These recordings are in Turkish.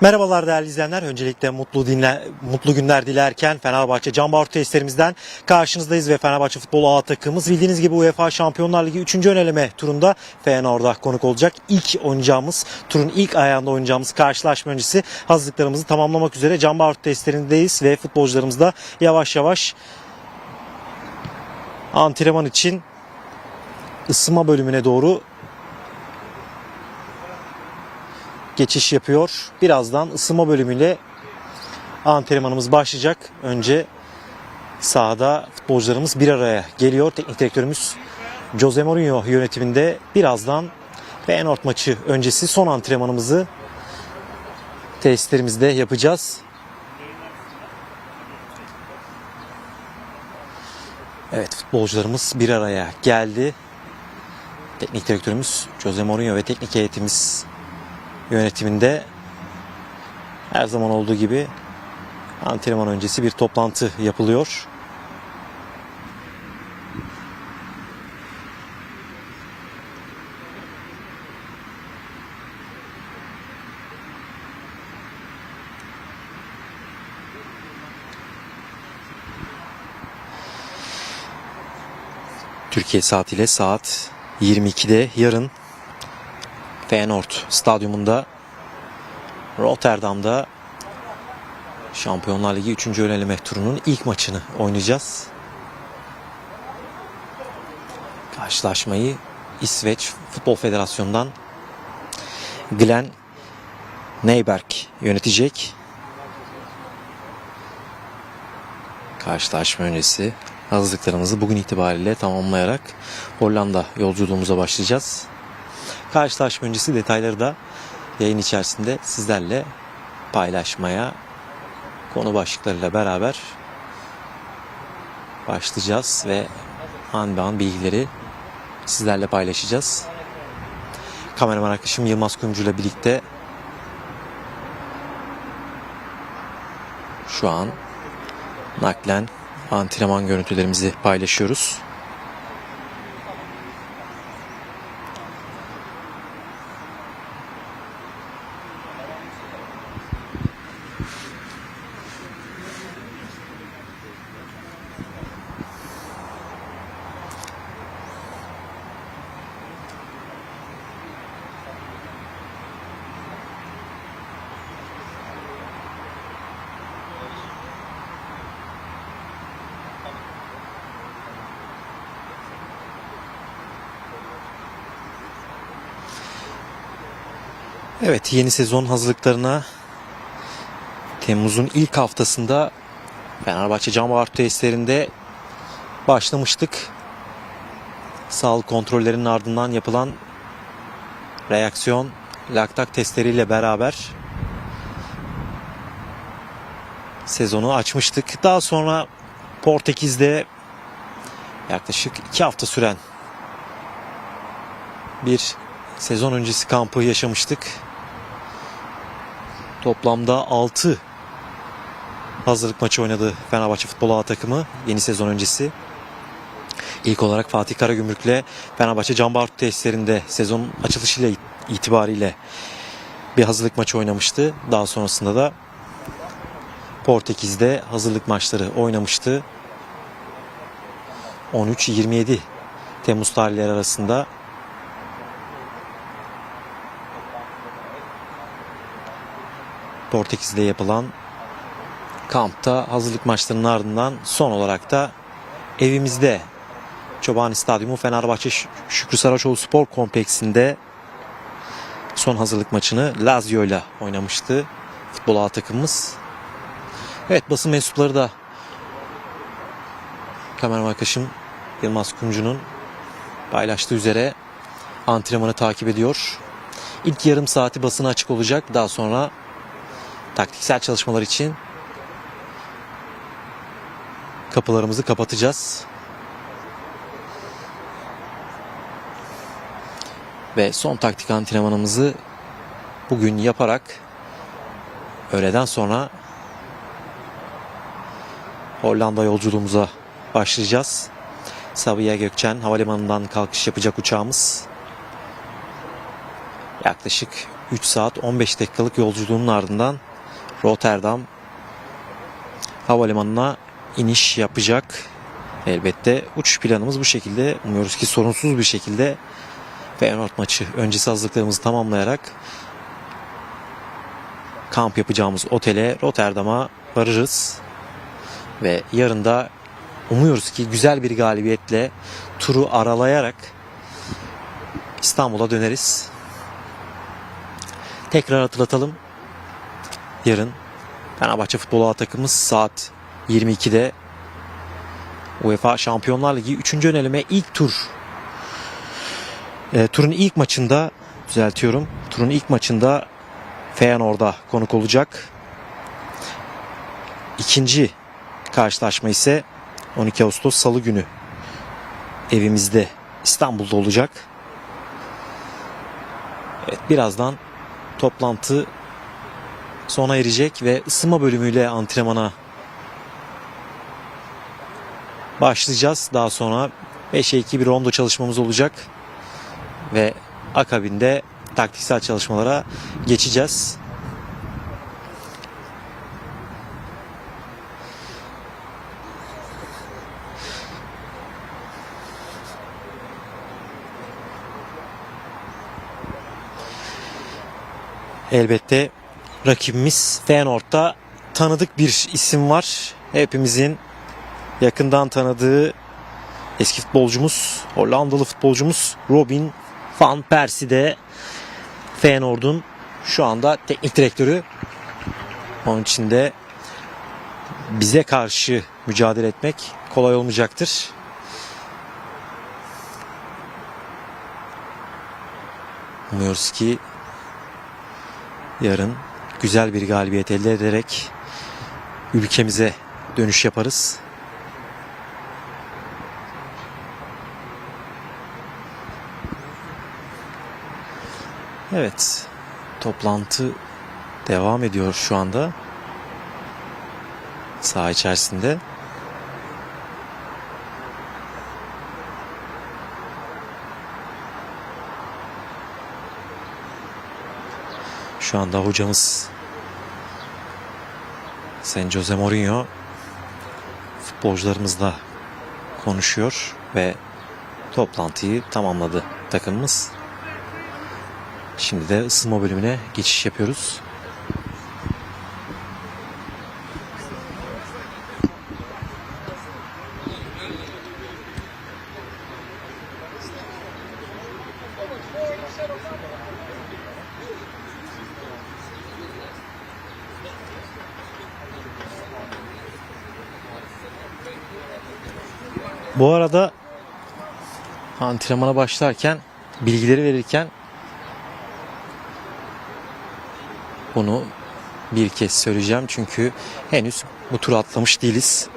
Merhabalar değerli izleyenler. Öncelikle mutlu dinle, mutlu günler dilerken Fenerbahçe Can Bartu testlerimizden karşınızdayız ve Fenerbahçe Futbol A takımımız bildiğiniz gibi UEFA Şampiyonlar Ligi 3. öneleme turunda Feyenoord'a konuk olacak. İlk oynayacağımız, turun ilk ayağında oynayacağımız karşılaşma öncesi hazırlıklarımızı tamamlamak üzere Can Bartu testlerindeyiz ve futbolcularımız da yavaş yavaş antrenman için ısınma bölümüne doğru geçiş yapıyor. Birazdan ısınma bölümüyle antrenmanımız başlayacak. Önce sahada futbolcularımız bir araya geliyor. Teknik direktörümüz Jose Mourinho yönetiminde birazdan Feyenoord maçı öncesi son antrenmanımızı tesislerimizde yapacağız. Evet futbolcularımız bir araya geldi. Teknik direktörümüz Jose Mourinho ve teknik heyetimiz yönetiminde her zaman olduğu gibi antrenman öncesi bir toplantı yapılıyor. Türkiye saatiyle saat 22'de yarın Feyenoord stadyumunda Rotterdam'da Şampiyonlar Ligi 3. öneleme turunun ilk maçını oynayacağız. Karşılaşmayı İsveç Futbol Federasyonu'ndan Glenn Neyberg yönetecek. Karşılaşma öncesi hazırlıklarımızı bugün itibariyle tamamlayarak Hollanda yolculuğumuza başlayacağız. Karşılaşma öncesi detayları da yayın içerisinde sizlerle paylaşmaya konu başlıklarıyla beraber başlayacağız ve an be an bilgileri sizlerle paylaşacağız. Kameraman arkadaşım Yılmaz Kumcu ile birlikte şu an naklen antrenman görüntülerimizi paylaşıyoruz. Evet yeni sezon hazırlıklarına Temmuz'un ilk haftasında Fenerbahçe Can Bağırtı testlerinde başlamıştık. Sağlık kontrollerinin ardından yapılan reaksiyon laktak testleriyle beraber sezonu açmıştık. Daha sonra Portekiz'de yaklaşık iki hafta süren bir sezon öncesi kampı yaşamıştık. Toplamda 6 hazırlık maçı oynadı Fenerbahçe Futbol A takımı yeni sezon öncesi. İlk olarak Fatih Karagümrük'le Fenerbahçe Can Bartu testlerinde sezon açılışıyla itibariyle bir hazırlık maçı oynamıştı. Daha sonrasında da Portekiz'de hazırlık maçları oynamıştı. 13-27 Temmuz tarihleri arasında Portekiz'de yapılan kampta hazırlık maçlarının ardından son olarak da evimizde Çobani Stadyumu Fenerbahçe Şükrü Saraçoğlu Spor Kompleksinde son hazırlık maçını Lazio ile oynamıştı futbol A takımımız. Evet basın mensupları da kameraman arkadaşım Yılmaz Kumcu'nun paylaştığı üzere antrenmanı takip ediyor. İlk yarım saati basına açık olacak. Daha sonra taktiksel çalışmalar için kapılarımızı kapatacağız. Ve son taktik antrenmanımızı bugün yaparak öğleden sonra Hollanda yolculuğumuza başlayacağız. Sabiha Gökçen Havalimanı'ndan kalkış yapacak uçağımız yaklaşık 3 saat 15 dakikalık yolculuğun ardından Rotterdam havalimanına iniş yapacak. Elbette uçuş planımız bu şekilde. Umuyoruz ki sorunsuz bir şekilde Feyenoord maçı öncesi hazırlıklarımızı tamamlayarak kamp yapacağımız otele Rotterdam'a varırız. Ve yarın da umuyoruz ki güzel bir galibiyetle turu aralayarak İstanbul'a döneriz. Tekrar hatırlatalım. Yarın Fenerbahçe Futbol A takımımız saat 22'de UEFA Şampiyonlar Ligi 3. öneleme ilk tur e, turun ilk maçında düzeltiyorum. Turun ilk maçında Feyenoord'a konuk olacak. İkinci karşılaşma ise 12 Ağustos Salı günü evimizde İstanbul'da olacak. Evet birazdan toplantı sona erecek ve ısınma bölümüyle antrenmana başlayacağız. Daha sonra 5'e 2 bir rondo çalışmamız olacak ve akabinde taktiksel çalışmalara geçeceğiz. Elbette rakibimiz Feyenoord'da tanıdık bir isim var. Hepimizin yakından tanıdığı eski futbolcumuz, Hollandalı futbolcumuz Robin van Persie de Feyenoord'un şu anda teknik direktörü. Onun için de bize karşı mücadele etmek kolay olmayacaktır. Umuyoruz ki yarın güzel bir galibiyet elde ederek ülkemize dönüş yaparız. Evet, toplantı devam ediyor şu anda. Saha içerisinde. Şu anda hocamız Sayın Jose Mourinho futbolcularımızla konuşuyor ve toplantıyı tamamladı takımımız. Şimdi de ısınma bölümüne geçiş yapıyoruz. Bu arada antrenmana başlarken bilgileri verirken bunu bir kez söyleyeceğim çünkü henüz bu turu atlamış değiliz.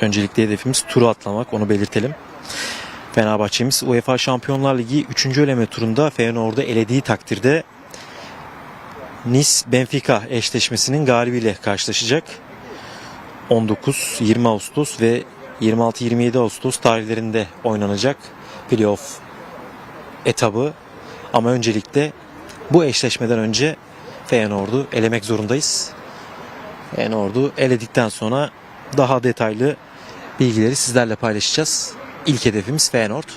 Öncelikle hedefimiz turu atlamak onu belirtelim. Fenerbahçe'miz UEFA Şampiyonlar Ligi 3. eleme turunda Feyenoord'u elediği takdirde Nice Benfica eşleşmesinin galibiyle karşılaşacak. 19-20 Ağustos ve 26-27 Ağustos tarihlerinde oynanacak playoff etabı. Ama öncelikle bu eşleşmeden önce Feyenoord'u elemek zorundayız. Feyenoord'u eledikten sonra daha detaylı bilgileri sizlerle paylaşacağız. İlk hedefimiz Feyenoord.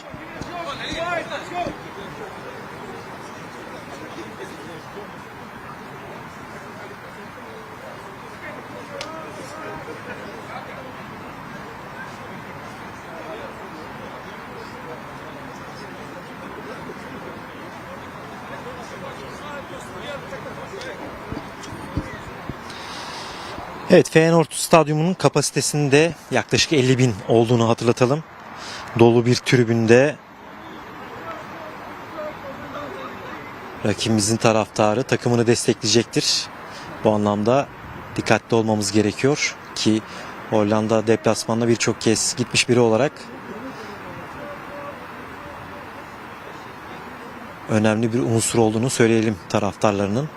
Evet Feyenoord Stadyumu'nun kapasitesinde yaklaşık 50 bin olduğunu hatırlatalım. Dolu bir tribünde rakibimizin taraftarı takımını destekleyecektir. Bu anlamda dikkatli olmamız gerekiyor ki Hollanda deplasmanına birçok kez gitmiş biri olarak önemli bir unsur olduğunu söyleyelim taraftarlarının.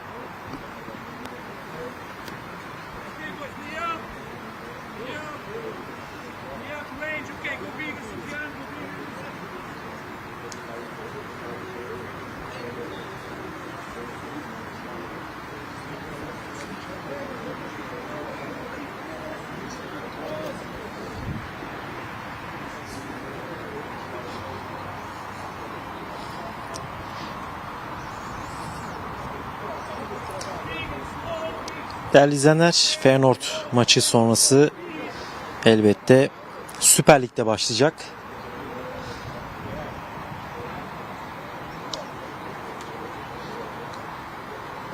Değerli izleyenler, Feyenoord maçı sonrası elbette Süper Lig'de başlayacak.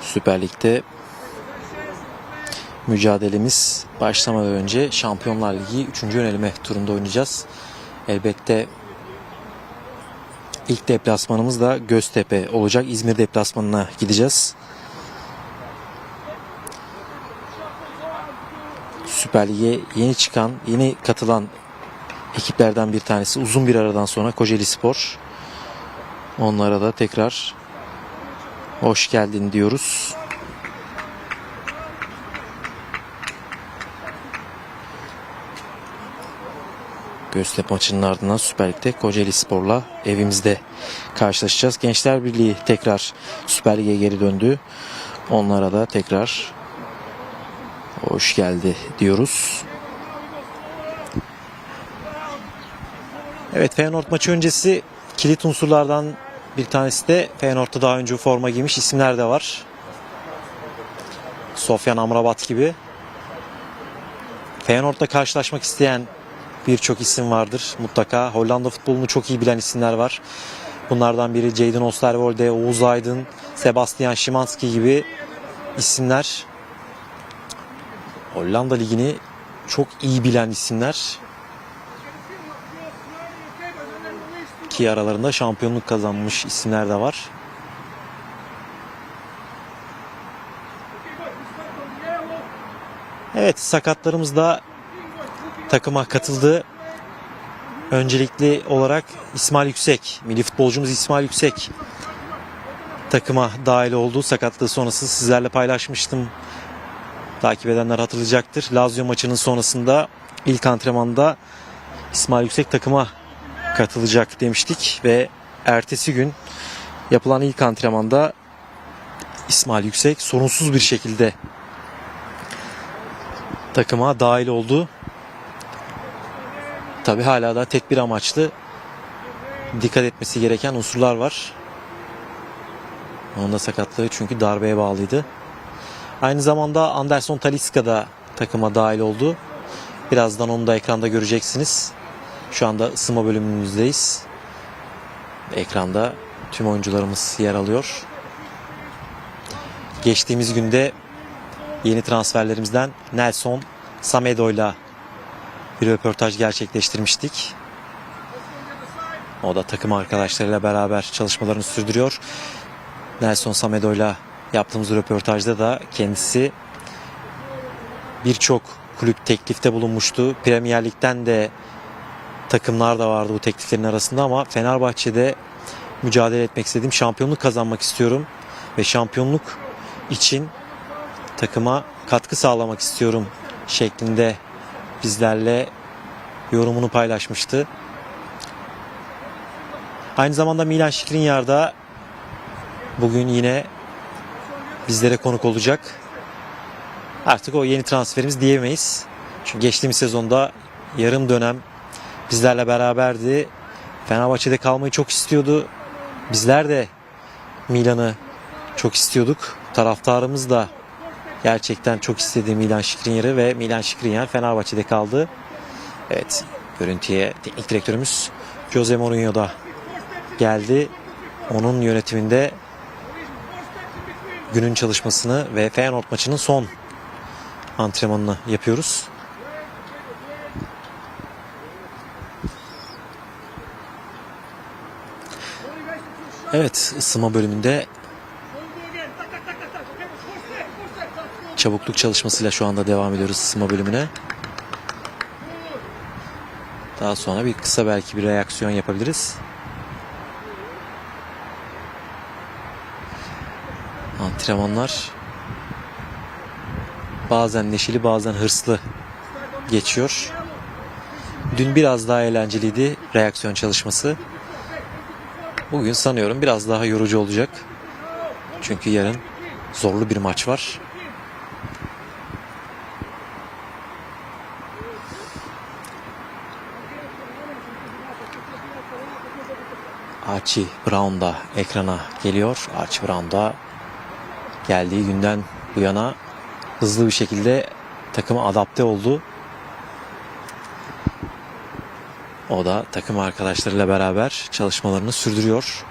Süper Lig'de mücadelemiz başlamadan önce Şampiyonlar Ligi 3. yönelime turunda oynayacağız. Elbette ilk deplasmanımız da Göztepe olacak. İzmir deplasmanına gideceğiz. Süper Lig'e yeni çıkan, yeni katılan ekiplerden bir tanesi. Uzun bir aradan sonra Kocaeli Spor. Onlara da tekrar hoş geldin diyoruz. Göztepe maçının ardından Süper Lig'de Kocaeli Spor'la evimizde karşılaşacağız. Gençler Birliği tekrar Süper Lig'e geri döndü. Onlara da tekrar hoş geldi diyoruz. Evet Feyenoord maçı öncesi kilit unsurlardan bir tanesi de Feyenoord'da daha önce forma giymiş isimler de var. Sofyan Amrabat gibi. Feyenoord'la karşılaşmak isteyen birçok isim vardır mutlaka. Hollanda futbolunu çok iyi bilen isimler var. Bunlardan biri Jadon Osterwolde, Oğuz Aydın, Sebastian Szymanski gibi isimler. Hollanda ligini çok iyi bilen isimler. Ki aralarında şampiyonluk kazanmış isimler de var. Evet sakatlarımız da takıma katıldı. Öncelikli olarak İsmail Yüksek, milli futbolcumuz İsmail Yüksek takıma dahil oldu. Sakatlığı sonrası sizlerle paylaşmıştım. Takip edenler hatırlayacaktır. Lazio maçının sonrasında ilk antrenmanda İsmail Yüksek takıma katılacak demiştik ve ertesi gün yapılan ilk antrenmanda İsmail Yüksek sorunsuz bir şekilde takıma dahil oldu. Tabi hala da tek bir amaçlı dikkat etmesi gereken unsurlar var. Onun da sakatlığı çünkü darbeye bağlıydı. Aynı zamanda Anderson Talisca da takıma dahil oldu. Birazdan onu da ekranda göreceksiniz. Şu anda ısınma bölümümüzdeyiz. Ekranda tüm oyuncularımız yer alıyor. Geçtiğimiz günde yeni transferlerimizden Nelson Samedo'yla bir röportaj gerçekleştirmiştik. O da takım arkadaşlarıyla beraber çalışmalarını sürdürüyor. Nelson Samedo'yla yaptığımız röportajda da kendisi birçok kulüp teklifte bulunmuştu. Premier Lig'den de takımlar da vardı bu tekliflerin arasında ama Fenerbahçe'de mücadele etmek istediğim şampiyonluk kazanmak istiyorum ve şampiyonluk için takıma katkı sağlamak istiyorum şeklinde bizlerle yorumunu paylaşmıştı. Aynı zamanda Milan Skriniar da bugün yine bizlere konuk olacak. Artık o yeni transferimiz diyemeyiz. Çünkü geçtiğimiz sezonda yarım dönem bizlerle beraberdi. Fenerbahçe'de kalmayı çok istiyordu. Bizler de Milan'ı çok istiyorduk. Taraftarımız da gerçekten çok istedi Milan Skriniar'ı ve Milan Skriniar Fenerbahçe'de kaldı. Evet, görüntüye teknik direktörümüz Jose Mourinho da geldi. Onun yönetiminde günün çalışmasını ve Feyenoord maçının son antrenmanını yapıyoruz. Evet, ısınma bölümünde çabukluk çalışmasıyla şu anda devam ediyoruz ısınma bölümüne. Daha sonra bir kısa belki bir reaksiyon yapabiliriz. Antrenmanlar bazen neşeli bazen hırslı geçiyor. Dün biraz daha eğlenceliydi reaksiyon çalışması. Bugün sanıyorum biraz daha yorucu olacak. Çünkü yarın zorlu bir maç var. Archie Brown da ekrana geliyor. Archie Brown da geldiği günden bu yana hızlı bir şekilde takıma adapte oldu. O da takım arkadaşlarıyla beraber çalışmalarını sürdürüyor.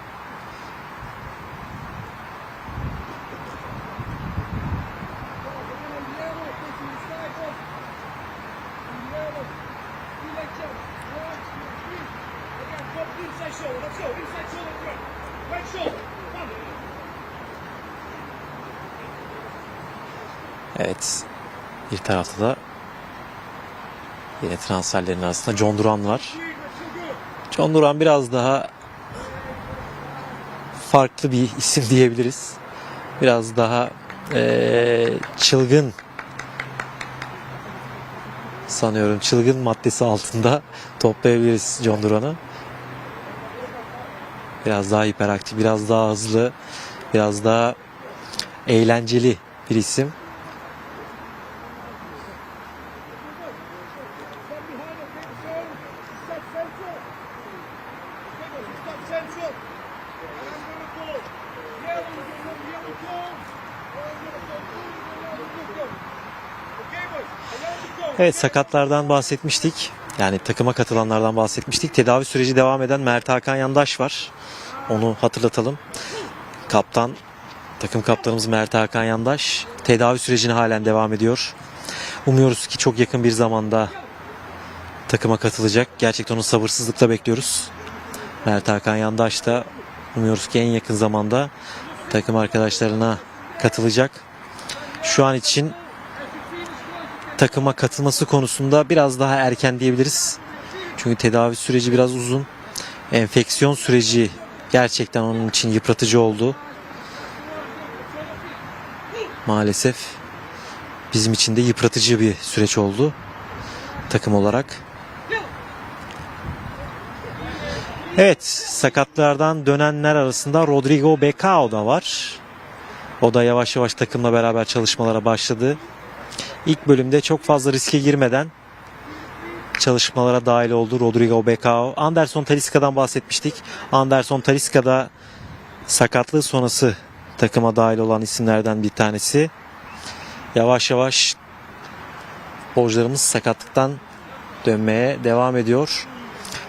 Tarafta da yine transferlerin arasında John Duran var. John Duran biraz daha farklı bir isim diyebiliriz. Biraz daha eee, çılgın sanıyorum çılgın maddesi altında toplayabiliriz John Duran'ı. Biraz daha hiperaktif, biraz daha hızlı, biraz daha eğlenceli bir isim. Evet sakatlardan bahsetmiştik. Yani takıma katılanlardan bahsetmiştik. Tedavi süreci devam eden Mert Hakan Yandaş var. Onu hatırlatalım. Kaptan, takım kaptanımız Mert Hakan Yandaş tedavi sürecine halen devam ediyor. Umuyoruz ki çok yakın bir zamanda takıma katılacak. Gerçekten onu sabırsızlıkla bekliyoruz. Mert Hakan Yandaş da umuyoruz ki en yakın zamanda takım arkadaşlarına katılacak. Şu an için takıma katılması konusunda biraz daha erken diyebiliriz. Çünkü tedavi süreci biraz uzun. Enfeksiyon süreci gerçekten onun için yıpratıcı oldu. Maalesef bizim için de yıpratıcı bir süreç oldu takım olarak. Evet, sakatlardan dönenler arasında Rodrigo Becao da var. O da yavaş yavaş takımla beraber çalışmalara başladı. İlk bölümde çok fazla riske girmeden çalışmalara dahil oldu Rodrigo Becao. Anderson Talisca'dan bahsetmiştik. Anderson Talisca da sakatlığı sonrası takıma dahil olan isimlerden bir tanesi. Yavaş yavaş sporcularımız sakatlıktan dönmeye devam ediyor.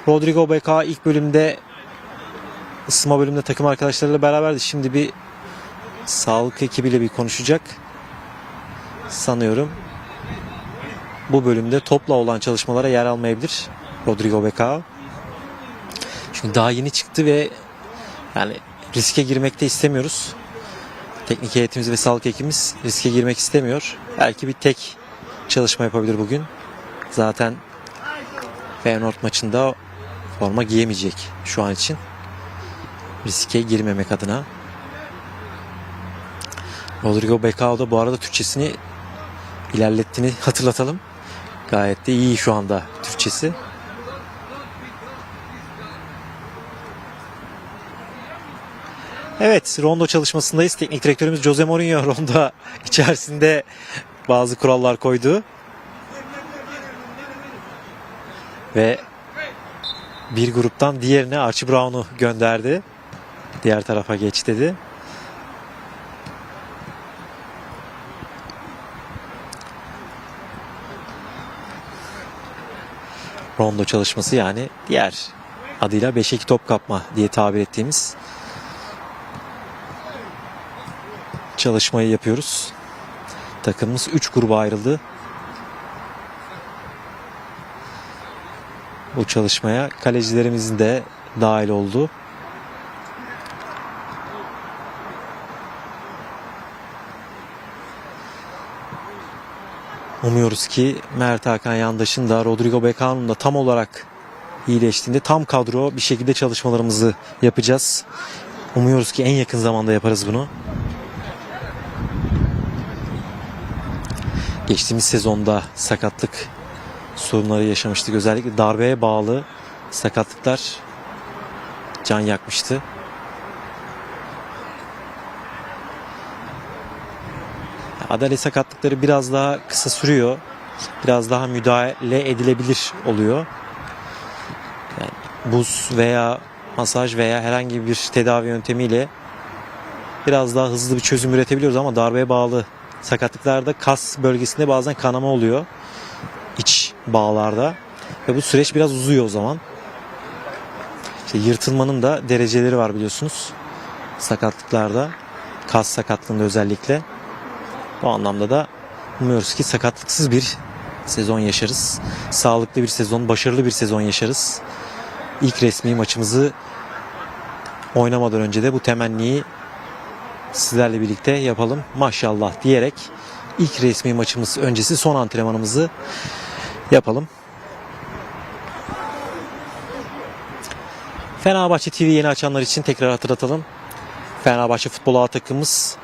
Rodrigo Becao ilk bölümde ısınma bölümünde takım arkadaşlarıyla beraberdi. Şimdi bir sağlık ekibiyle bir konuşacak sanıyorum bu bölümde topla olan çalışmalara yer almayabilir Rodrigo Becao. Çünkü daha yeni çıktı ve yani riske girmek de istemiyoruz. Teknik heyetimiz ve sağlık ekibimiz riske girmek istemiyor. Belki bir tek çalışma yapabilir bugün. Zaten Feyenoord maçında forma giyemeyecek şu an için. Riske girmemek adına. Rodrigo Becao da bu arada Türkçesini ilerlettiğini hatırlatalım. Gayet de iyi şu anda Türkçesi. Evet, rondo çalışmasındayız. Teknik direktörümüz Jose Mourinho rondo içerisinde bazı kurallar koydu. Ve bir gruptan diğerine Archie Brown'u gönderdi. Diğer tarafa geç dedi. Rondo çalışması yani diğer adıyla 5'e top kapma diye tabir ettiğimiz çalışmayı yapıyoruz. Takımımız 3 gruba ayrıldı. Bu çalışmaya kalecilerimizin de dahil oldu. Umuyoruz ki Mert Hakan Yandaş'ın da Rodrigo Becao'nun da tam olarak iyileştiğinde tam kadro bir şekilde çalışmalarımızı yapacağız. Umuyoruz ki en yakın zamanda yaparız bunu. Geçtiğimiz sezonda sakatlık sorunları yaşamıştık. Özellikle darbeye bağlı sakatlıklar can yakmıştı. Adalet sakatlıkları biraz daha kısa sürüyor. Biraz daha müdahale edilebilir oluyor. Yani buz veya masaj veya herhangi bir tedavi yöntemiyle biraz daha hızlı bir çözüm üretebiliyoruz ama darbeye bağlı sakatlıklarda kas bölgesinde bazen kanama oluyor. iç bağlarda. Ve bu süreç biraz uzuyor o zaman. İşte yırtılmanın da dereceleri var biliyorsunuz. Sakatlıklarda. Kas sakatlığında özellikle. Bu anlamda da umuyoruz ki sakatlıksız bir sezon yaşarız. Sağlıklı bir sezon, başarılı bir sezon yaşarız. İlk resmi maçımızı oynamadan önce de bu temenniyi sizlerle birlikte yapalım. Maşallah diyerek ilk resmi maçımız öncesi son antrenmanımızı yapalım. Fenerbahçe TV yeni açanlar için tekrar hatırlatalım. Fenerbahçe futbol A takımımız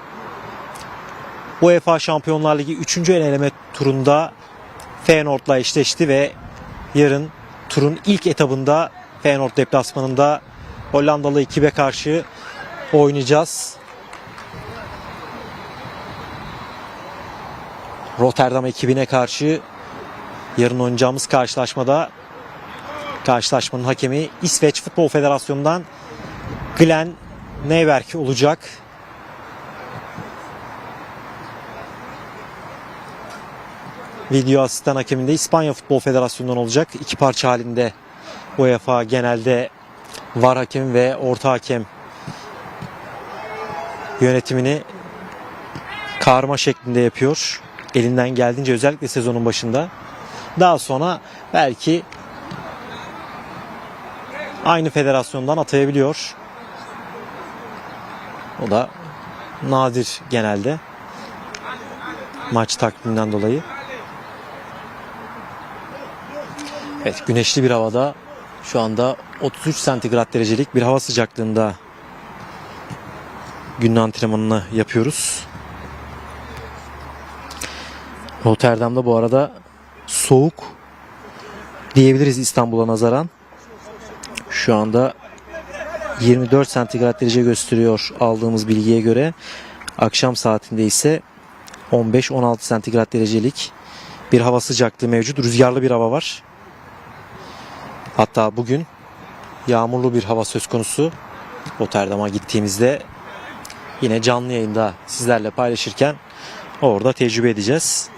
UEFA Şampiyonlar Ligi 3. eleme turunda Feyenoord'la eşleşti ve yarın turun ilk etabında Feyenoord deplasmanında Hollandalı ekibe karşı oynayacağız. Rotterdam ekibine karşı yarın oynayacağımız karşılaşmada karşılaşmanın hakemi İsveç Futbol Federasyonu'ndan Glenn Neyberg olacak. Video asistan hakeminde İspanya Futbol Federasyonu'ndan olacak. İki parça halinde UEFA genelde var hakem ve orta hakem yönetimini karma şeklinde yapıyor. Elinden geldiğince özellikle sezonun başında. Daha sonra belki aynı federasyondan atayabiliyor. O da nadir genelde. Maç takviminden dolayı. Evet güneşli bir havada şu anda 33 santigrat derecelik bir hava sıcaklığında günün antrenmanını yapıyoruz. Rotterdam'da bu arada soğuk diyebiliriz İstanbul'a nazaran. Şu anda 24 santigrat derece gösteriyor aldığımız bilgiye göre. Akşam saatinde ise 15-16 santigrat derecelik bir hava sıcaklığı mevcut. Rüzgarlı bir hava var. Hatta bugün yağmurlu bir hava söz konusu. Rotterdam'a gittiğimizde yine canlı yayında sizlerle paylaşırken orada tecrübe edeceğiz.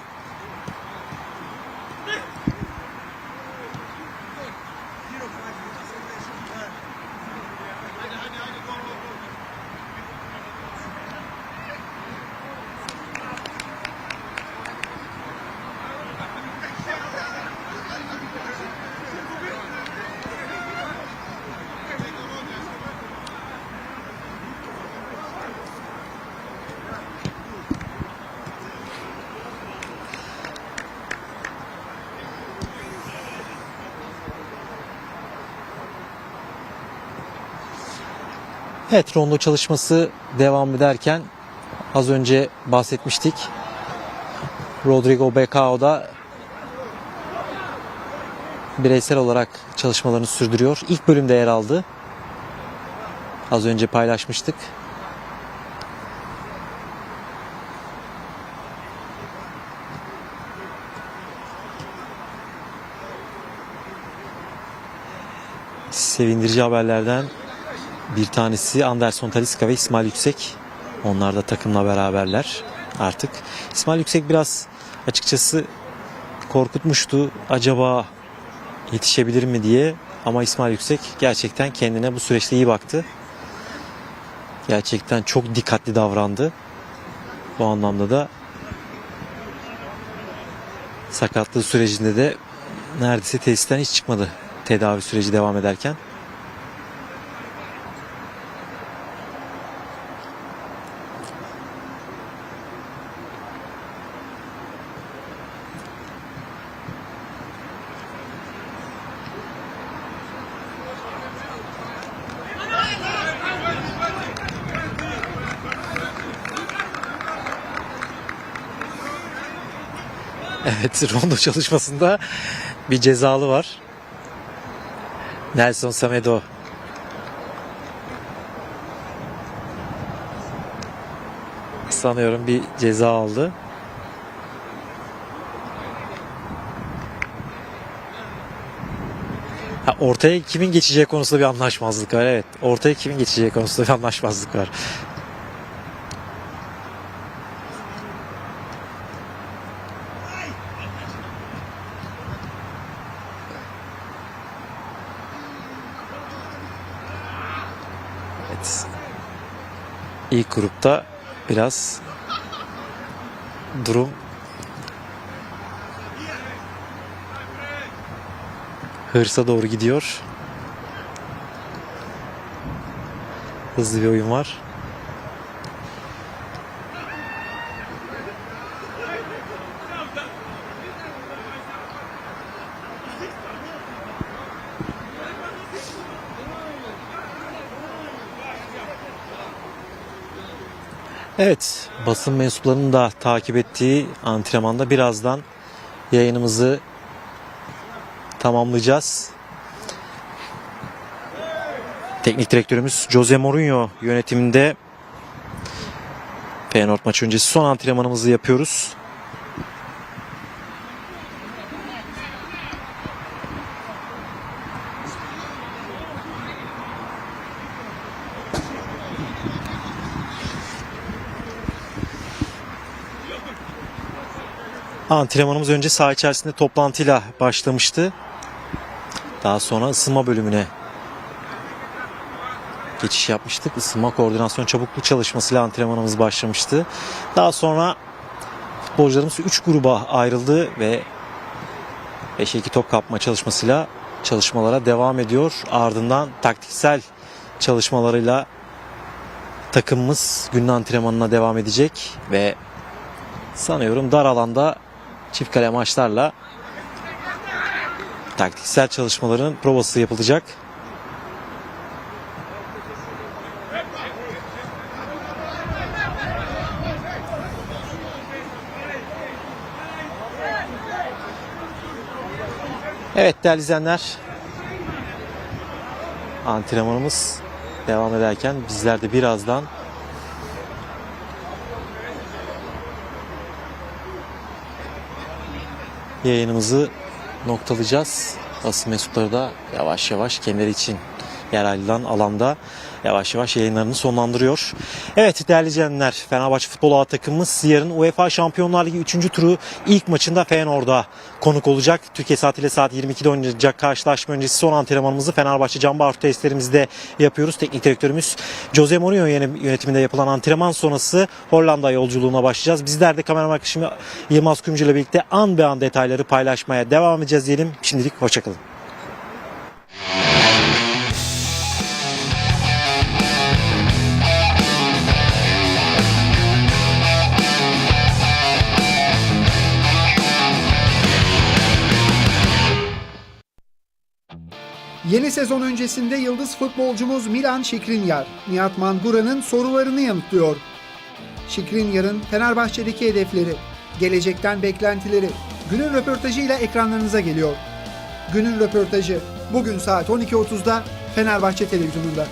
Evet rondo çalışması devam ederken az önce bahsetmiştik. Rodrigo Becao da bireysel olarak çalışmalarını sürdürüyor. İlk bölümde yer aldı. Az önce paylaşmıştık. Sevindirici haberlerden bir tanesi Anderson Taliska ve İsmail Yüksek. Onlar da takımla beraberler artık. İsmail Yüksek biraz açıkçası korkutmuştu. Acaba yetişebilir mi diye. Ama İsmail Yüksek gerçekten kendine bu süreçte iyi baktı. Gerçekten çok dikkatli davrandı. Bu anlamda da sakatlığı sürecinde de neredeyse tesisten hiç çıkmadı tedavi süreci devam ederken. Evet rondo çalışmasında bir cezalı var. Nelson Samedo. Sanıyorum bir ceza aldı. Ha, ortaya kimin geçeceği konusunda bir anlaşmazlık var. Evet. Ortaya kimin geçeceği konusunda bir anlaşmazlık var. İlk grupta biraz durum hırsa doğru gidiyor. Hızlı bir oyun var. Evet, basın mensuplarının da takip ettiği antrenmanda birazdan yayınımızı tamamlayacağız. Teknik direktörümüz Jose Mourinho yönetiminde Feyenoord maçı öncesi son antrenmanımızı yapıyoruz. Antrenmanımız önce saha içerisinde toplantıyla başlamıştı. Daha sonra ısınma bölümüne geçiş yapmıştık. Isınma, koordinasyon, çabukluk çalışmasıyla antrenmanımız başlamıştı. Daha sonra futbolcularımız 3 gruba ayrıldı ve 5'e 2 top kapma çalışmasıyla çalışmalara devam ediyor. Ardından taktiksel çalışmalarıyla takımımız günün antrenmanına devam edecek ve sanıyorum dar alanda çift kale maçlarla taktiksel çalışmaların provası yapılacak. Evet değerli izleyenler antrenmanımız devam ederken bizler de birazdan yayınımızı noktalayacağız. Basın mensupları da yavaş yavaş kendileri için yer ayrılan alanda yavaş yavaş yayınlarını sonlandırıyor. Evet değerli izleyenler Fenerbahçe Futbol A takımımız yarın UEFA Şampiyonlar Ligi 3. turu ilk maçında Feyenoord'a konuk olacak. Türkiye saatiyle saat 22'de oynanacak karşılaşma öncesi son antrenmanımızı Fenerbahçe Can Bartu testlerimizde yapıyoruz. Teknik direktörümüz Jose Mourinho yönetiminde yapılan antrenman sonrası Hollanda yolculuğuna başlayacağız. Bizler de kameraman arkadaşım Yılmaz Kumcu ile birlikte an be an detayları paylaşmaya devam edeceğiz diyelim. Şimdilik hoşçakalın. Yeni sezon öncesinde yıldız futbolcumuz Milan Şikrinyar, Nihat Mangura'nın sorularını yanıtlıyor. Şikrinyar'ın Fenerbahçe'deki hedefleri, gelecekten beklentileri, günün röportajıyla ekranlarınıza geliyor. Günün röportajı bugün saat 12.30'da Fenerbahçe Televizyonu'nda.